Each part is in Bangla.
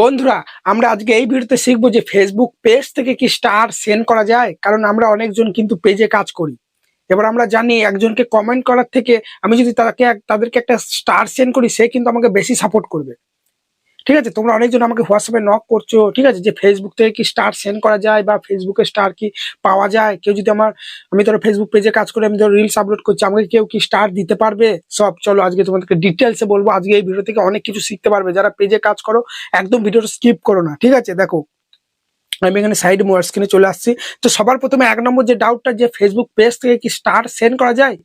বন্ধুরা, আমরা আজকে এই ভিডিওতে শিখব যে ফেসবুক পেজ থেকে কি স্টার সেন্ড করা যায়, কারণ আমরা অনেকজন কিন্তু পেজে কাজ করি। এবার আমরা জানি একজনকে কমেন্ট করার থেকে আমি যদি তাকে, তাদেরকে একটা স্টার সেন্ড করি, সে কিন্তু আমাকে বেশি সাপোর্ট করবে। ঠিক আছে? তোমরা অনেকজন আমাকে হোয়াটসঅ্যাপে নক করছ, ঠিক আছে? যে ফেসবুক থেকে কি স্টার সেন্ড করা যায় বা ফেসবুকে স্টার কি পাওয়া যায়? কেউ যদি আমার, আমি ধরো ফেসবুক পেজে কাজ করে, আমি ধরো রিলস আপলোড করছি, আমাকে কেউ কি স্টার দিতে পারবে? সব, চলো আজকে তোমাদেরকে ডিটেলসে বলব। আজকে এই ভিডিও থেকে অনেক কিছু শিখতে পারবে। যারা পেজে কাজ করো, একদম ভিডিওটা স্কিপ করো না। ঠিক আছে? দেখো, আমি এখানে সাইড মোয়ার স্ক্রিনে চলে আসছি। তো সবার প্রথমে এক নম্বর যে ডাউটটা যে ফেসবুক পেজ থেকে কি স্টার সেন্ড করা যায়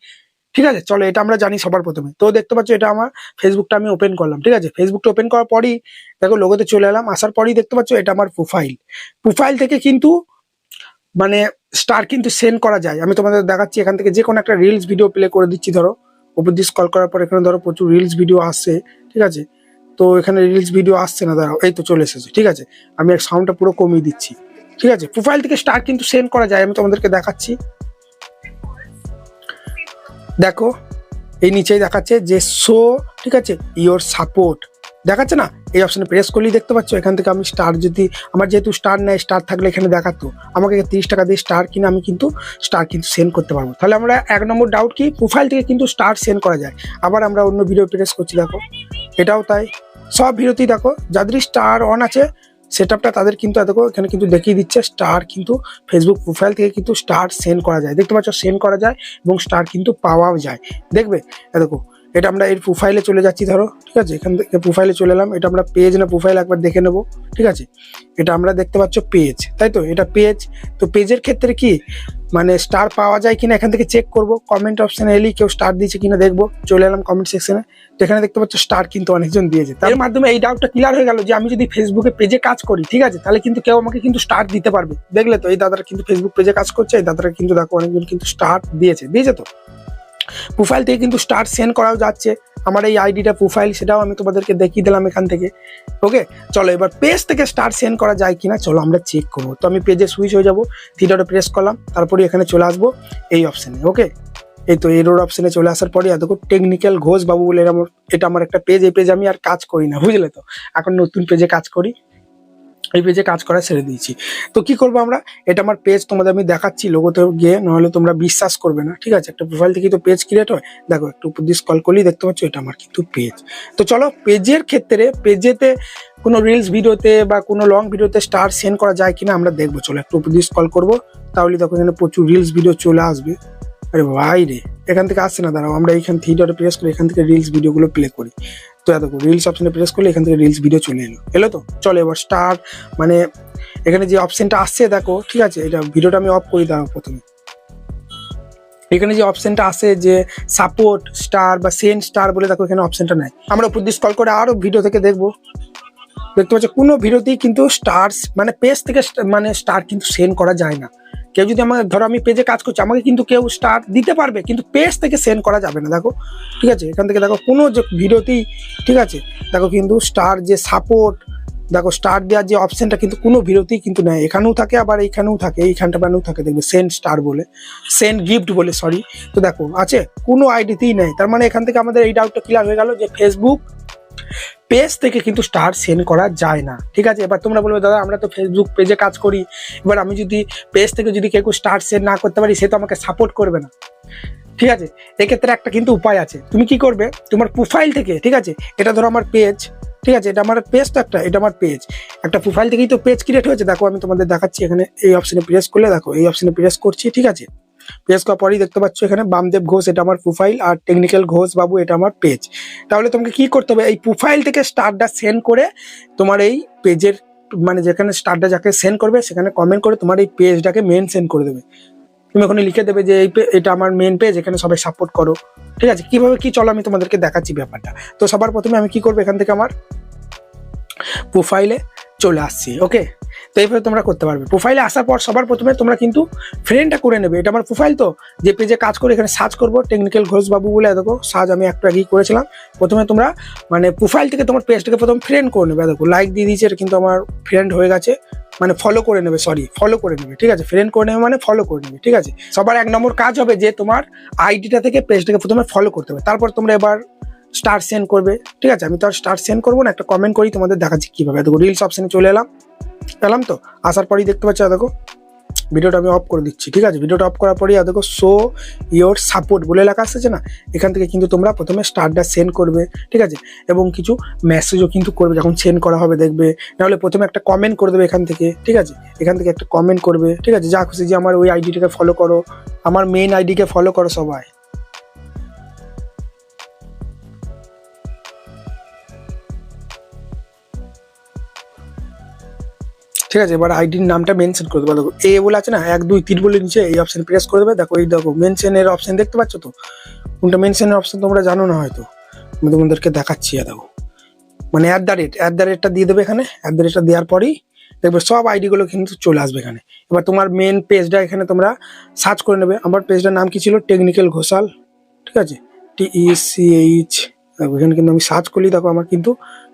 ঠিক আছে? চলো, এটা আমরা জানি সবার প্রথমে। তো দেখতে পাচ্ছ, এটা আমার ফেসবুকটা আমি ওপেন করলাম, ঠিক আছে? ফেসবুকটা ওপেন করার পরই দেখো, লোগোতে চলে এলাম। আসার পরই দেখতে পাচ্ছ, এটা আমার প্রোফাইল প্রোফাইল থেকে কিন্তু মানে স্টার কিন্তু সেন্ড করা যায়। আমি তোমাদের দেখাচ্ছি, এখান থেকে যে কোনো একটা রিলস ভিডিও প্লে করে দিচ্ছি, ধরো। উপর দিয়ে স্কল করার পর এখানে ধরো, প্রচুর রিলস ভিডিও আসছে, ঠিক আছে? তো এখানে রিলস ভিডিও আসছে না, দাঁড়াও, এই তো চলে এসেছে, ঠিক আছে? আমি এক সাউন্ডটা পুরো কমিয়ে দিচ্ছি, ঠিক আছে? প্রোফাইল থেকে স্টার কিন্তু সেন্ড করা যায়, আমি তোমাদেরকে দেখাচ্ছি। দেখো, এই নিচেই দেখাচ্ছে যে শো ঠিক আছে? ইওর সাপোর্ট দেখাচ্ছে না? এই অপশানে প্রেস করলেই দেখতে পাচ্ছ, এখান থেকে আমি স্টার যদি, আমার যেহেতু স্টার নেয় স্টার থাকলে এখানে দেখাতো। আমাকে তিরিশ টাকা দিয়ে স্টার কিনে আমি কিন্তু স্টার কিন্তু সেন্ড করতে পারব। তাহলে আমরা এক নম্বর ডাউট কি? প্রোফাইল থেকে কিন্তু স্টার সেন্ড করা যায়। আবার আমরা অন্য ভিডিও প্রেস করছি, দেখো। এটাও তাই। সব ভিডিওতেই দেখো, যাদের স্টার অন আছে সেট আপটা তাদের কিন্তু এত এখানে কিন্তু দেখিয়ে দিচ্ছে স্টার কিন্তু ফেসবুক প্রোফাইল থেকে কিন্তু স্টার সেন্ড করা যায়। দেখতে পাচ্ছ সেন্ড করা যায় এবং স্টার কিন্তু পাওয়াও যায়। দেখবে? দেখো, এটা আমরা এর প্রোফাইলে চলে যাচ্ছি, ধরো, ঠিক আছে? এখান থেকে প্রোফাইলে চলে এলাম, এটা আমরা পেজ না প্রোফাইল একবার দেখে নেব, ঠিক আছে? এটা আমরা দেখতে পাচ্ছ পেজ তাই তো? এটা পেজ তো পেজের ক্ষেত্রে কি? মানে স্টার পাওয়া যায় কিনা এখান থেকে চেক করব। কমেন্ট অপশানে এলেই কেউ স্টার দিয়েছে কিনা দেখব। চলে এলাম কমেন্ট সেকশনে তো এখানে দেখতে পাচ্ছ স্টার কিন্তু অনেকজন দিয়েছে। তার মাধ্যমে এই ডাউটটা ক্লিয়ার হয়ে গেল যে আমি যদি ফেসবুকে পেজে কাজ করি ঠিক আছে? তাহলে কিন্তু কেউ আমাকে কিন্তু স্টার দিতে পারবে। দেখলে তো এই দাদারা কিন্তু ফেসবুক পেজে কাজ করছে এই দাদারা কিন্তু দেখো অনেকজন কিন্তু স্টার দিয়েছে। দিয়েছে তো? প্রোফাইল থেকে কিন্তু স্টার সেন্ড করাও যাচ্ছে। আমার এই আইডিটা প্রোফাইল সেটাও আমি তোমাদেরকে দেখিয়ে দিলাম এখান থেকে। ওকে চলো, এবার পেজ থেকে স্টার সেন্ড করা যায় কিনা, চলো আমরা চেক করব। তো আমি পেজে সুইচ হয়ে যাব থিটারে প্রেস করলাম, তারপরে এখানে চলে আসব এই অপশানে ওকে এই তো এরোর অপশানে চলে আসার পরে দেখো টেকনিক্যাল ঘোষ বাবু বলে এটা আমার একটা পেজ এই পেজ আমি আর কাজ করি না, বুঝলে তো? এখন নতুন পেজে কাজ করি। এই পেজে কাজ করা ছেড়ে দিয়েছি। তো কি করব আমরা? এটা আমার পেজ তোমাদের আমি দেখাচ্ছি লোগোতে গিয়ে, নাহলে তোমরা বিশ্বাস করবে না, ঠিক আছে? একটা প্রোফাইল থেকে তো পেজ ক্রিয়েট হয়। দেখো, একটু উপর দিয়ে স্কল করলেই দেখতে পাচ্ছ, এটা আমার কিন্তু পেজ তো চলো পেজের ক্ষেত্রে পেজেতে কোনো রিলস ভিডিওতে বা কোনো লং ভিডিওতে স্টার সেন্ড করা যায় কিনা আমরা দেখব। চলো, একটু উপর দিয়ে স্কল করব, তাহলে দেখো এখানে প্রচুর রিলস ভিডিও চলে আসবে। আরে ভাই রে, এখান থেকে আসছে না, দাঁড়াও, আমরা এইখান থিয়েটারে প্রেস করে এখান থেকে রিলস ভিডিওগুলো প্লে করি। তো দেখো রিলস অপশনে প্রেস করলে এখান থেকে রিলস ভিডিও চলে এলো। এলো তো? চলো এবার স্টার মানে এখানে যে অপশনটা আসছে, দেখো, ঠিক আছে? এটা ভিডিওটা আমি অফ করি দাঁড়াও প্রথমে। এখানে যে অপশনটা আসে যে সাপোর্ট স্টার বা সেন স্টার বলে, দেখো, এখানে অপশনটা নাই। আমরা উপর দিয়ে করে আরও ভিডিও থেকে দেখব। দেখতে পাচ্ছ, কোনো ভিডিওতেই কিন্তু স্টার মানে পেজ থেকে মানে স্টার কিন্তু সেন্ড করা যায় না। কেউ যদি আমার ধরো আমি পেজে কাজ করছি, আমাকে কিন্তু কেউ স্টার দিতে পারবে, কিন্তু পেজ থেকে সেন্ড করা যাবে না, দেখো, ঠিক আছে? এখান থেকে দেখো, কোনো যে ভিডিওতেই, ঠিক আছে? দেখো কিন্তু স্টার যে সাপোর্ট দেখো স্টার দেওয়ার যে অপশানটা কিন্তু কোনো ভিডিওতেই কিন্তু নেয় এখানেও থাকে, আবার এইখানেও থাকে এইখানটা বানেও থাকে, দেখবে সেন্ট স্টার বলে সেন্ট গিফট বলে সরি তো দেখো, আছে? কোনো আইডিতেই নেই। তার মানে এখান থেকে আমাদের এই ডাউটটা ক্লিয়ার হয়ে গেল যে ফেসবুক পেজ থেকে কিন্তু স্টার সেন্ড করা যায় না। ঠিক আছে? এবার তোমরা বলবে, দাদা, আমরা তো ফেসবুক পেজে কাজ করি। এবার আমি যদি পেজ থেকে যদি কেউ স্টার সেন্ড না করতে পারি, সে তো আমাকে সাপোর্ট করবে না। ঠিক আছে? এক্ষেত্রে একটা কিন্তু উপায় আছে। তুমি কি করবে? তোমার প্রোফাইল থেকে, ঠিক আছে? এটা ধরো আমার পেজ ঠিক আছে? এটা আমার পেজ তো একটা, এটা আমার পেজ একটা প্রোফাইল থেকেই তো পেজ ক্রিয়েট হয়েছে। দেখো, আমি তোমাদের দেখাচ্ছি এখানে, এই অপশনে প্রেস করলে দেখো, এই অপশনে প্রেস করছি, ঠিক আছে? প্রেস করার পরেই দেখতে পাচ্ছ এখানে বামদেব ঘোষ, এটা আমার প্রোফাইল আর টেকনিক্যাল ঘোষ বাবু, এটা আমার পেজ তাহলে তোমাকে কি করতে হবে? এই প্রোফাইল থেকে স্টারটা সেন্ড করে তোমার এই পেজের মানে যেখানে স্টারটা যাকে সেন্ড করবে, সেখানে কমেন্ট করে তোমার এই পেজটাকে মেন সেন্ড করে দেবে। তুমি ওখানে লিখে দেবে যে এই এটা আমার মেন পেজ এখানে সবাই সাপোর্ট করো। ঠিক আছে? কীভাবে কি চলো আমি তোমাদেরকে দেখাচ্ছি ব্যাপারটা। তো সবার প্রথমে আমি কি করব এখান থেকে আমার প্রোফাইলে চলে আসছি ওকে তো এইভাবে তোমরা করতে পারবে। প্রোফাইলে আসার পর সবার প্রথমে তোমরা কিন্তু ফ্রেন্ডটা করে নেবে। এটা আমার প্রোফাইল তো, যে পেজে কাজ করে এখানে সার্চ করব টেকনিক্যাল ঘোষ বাবু বলে দেখো সার্চ আমি একটু আগেই করেছিলাম। প্রথমে তোমরা মানে প্রোফাইল থেকে তোমার পেজটাকে প্রথম ফ্রেন্ড করে নেবে। দেখো লাইক দিয়ে দিয়েছে কিন্তু আমার ফ্রেন্ড হয়ে গেছে। মানে ফলো করে নেবে সরি ফলো করে নেবে, ঠিক আছে? ফ্রেন্ড করে নেবে মানে ফলো করে নেবে, ঠিক আছে? সবার এক নম্বর কাজ হবে যে তোমার আইডিটা থেকে পেজটাকে প্রথমে ফলো করতে হবে। তারপর তোমরা এবার স্টার সেন্ড করবে, ঠিক আছে? আমি তো আর স্টার সেন্ড করব না, একটা কমেন্ট করি, তোমাদের দেখাচ্ছি কীভাবে। দেখো রিলস অপশানে চলে এলাম। এলাম তো? আসার পরেই দেখতে পাচ্ছ দেখো ভিডিওটা আমি অফ করে দিচ্ছি, ঠিক আছে? ভিডিওটা অফ করার পরেই দেখো শো ইয়োর সাপোর্ট বলে লেখা আসছে না? এখান থেকে কিন্তু তোমরা প্রথমে স্টারটা সেন্ড করবে, ঠিক আছে? এবং কিছু মেসেজও কিন্তু করবে, যখন সেন্ড করা হবে দেখবে। নাহলে প্রথমে একটা কমেন্ট করে দেবে এখান থেকে, ঠিক আছে? এখান থেকে একটা কমেন্ট করবে, ঠিক আছে? যা খুশি যে আমার ওই আইডিটাকে ফলো করো। আমার মেন আইডিকে ফলো করো সবাই ঠিক আছে, এবার আইডির নামটা মেনশন করে দেবো। দেখো এ বলে আছে না, এক, দুই, তিন বলে নিচে এই অপশন প্রেস করে দেবে। দেখো, এই দেখো মেনশনের অপশন দেখতে পাচ্ছ তো? কোনটা মেনশনের অপশন তোমরা জানো না হয়তো। আমি তোমাদেরকে দেখাচ্ছি দেখো। মানে at the rate at the রেটটা দিয়ে দেবে এখানে। অ্যাট দ্য রেটটা দেওয়ার পরেই দেখবে সব আইডিগুলো কিন্তু চলে আসবে এখানে। এবার তোমার মেন পেজটা এখানে তোমরা সার্চ করে নেবে। আমার পেজটার নাম কি ছিল? টেকনিক্যাল ঘোষাল ঠিক আছে? টি ই সি এইচ এখানে কিন্তু আমি সার্চ করলি দেখো, আমার কিন্তু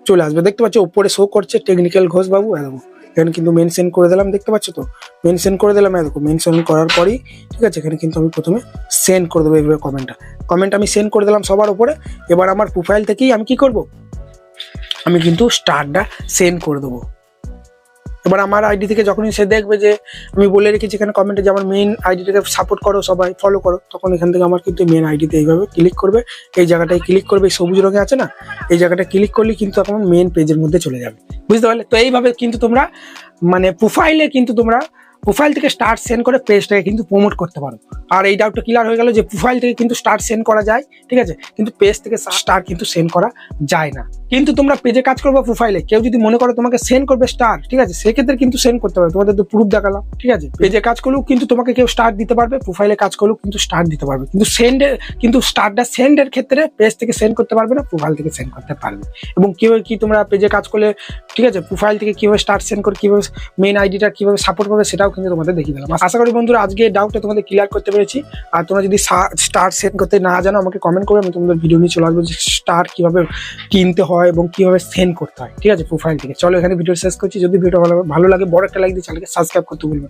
চলে আসবে। দেখতে পাচ্ছ ওপরে শো করছে টেকনিক্যাল ঘোষ বাবু দেখো। এখানে কিন্তু মেনশন করে দিলাম, দেখতে পাচ্ছ তো? মেনশন করে দিলাম এরকম মেনশন করার পরই, ঠিক আছে? এখানে কিন্তু আমি প্রথমে সেন্ড করে দেবো এইভাবে কমেন্টটা কমেন্ট আমি সেন্ড করে দিলাম সবার উপরে, এবার আমার প্রোফাইল থেকেই আমি কি করব? আমি কিন্তু স্টারটা সেন্ড করে দেবো। এবার আমার আইডি থেকে যখনই সে দেখবে যে আমি বলে রেখেছি এখানে কমেন্টে যে আমার মেন আইডিটাকে সাপোর্ট করো, সবাই ফলো করো, তখন এখান থেকে আমার কিন্তু মেন আইডিতে এইভাবে ক্লিক করবে। এই জায়গাটায় ক্লিক করবে সবুজ রঙে আছে না? এই জায়গাটা ক্লিক করলে কিন্তু আমার মেন পেজের মধ্যে চলে যাবে। বুঝতে পারলে? তো এইভাবে কিন্তু তোমরা মানে প্রোফাইলে কিন্তু তোমরা প্রোফাইল থেকে স্টার সেন্ড করে পেজটাকে কিন্তু প্রমোট করতে পারো। আর এই ডাউটটা ক্লিয়ার হয়ে গেল যে প্রোফাইল থেকে কিন্তু স্টার সেন্ড করা যায়, ঠিক আছে? কিন্তু পেজ থেকে স্টার কিন্তু সেন্ড করা যায় না। কিন্তু তোমরা পেজে কাজ করবে প্রোফাইলে কেউ যদি মনে করো তোমাকে সেন্ড করবে স্টার ঠিক আছে? সেক্ষেত্রে কিন্তু সেন্ড করতে পারবে। তোমাদের তো প্রুফ দেখালাম, ঠিক আছে? পেজে কাজ করলেও কিন্তু তোমাকে কেউ স্টার দিতে পারবে। প্রোফাইলে কাজ করলেও কিন্তু স্টার দিতে পারবে। কিন্তু সেন্ডের কিন্তু স্টারটা সেন্ডের ক্ষেত্রে পেজ থেকে সেন্ড করতে পারবে না প্রোফাইল থেকে সেন্ড করতে পারবে। এবং কীভাবে কি তোমরা পেজে কাজ করলে, ঠিক আছে? প্রোফাইল থেকে কীভাবে স্টার সেন্ড করে, কীভাবে মেন আইডিটা কীভাবে সাপোর্ট করবে, সেটাও কিন্তু তোমাদের দেখিয়ে দিলাম। আশা করি বন্ধুরা, আজকে ডাউটটা তোমাদের ক্লিয়ার করতে পেরেছি। আর তোমরা যদি স্টার সেট করতে না জানো, আমাকে কমেন্ট করবে, আমি তোমাদের ভিডিও নিয়ে চলে আসব যে স্টার কীভাবে কিনতে হয় এবং কীভাবে সেন্ড করতে হয়। ঠিক আছে প্রোফাইল থেকে। চলো এখানে ভিডিও শেষ করছি। যদি ভিডিও ভালো ভালো লাগে, বড় একটা লাইক দিয়ে চ্যানেলকে সাবস্ক্রাইব করতে না।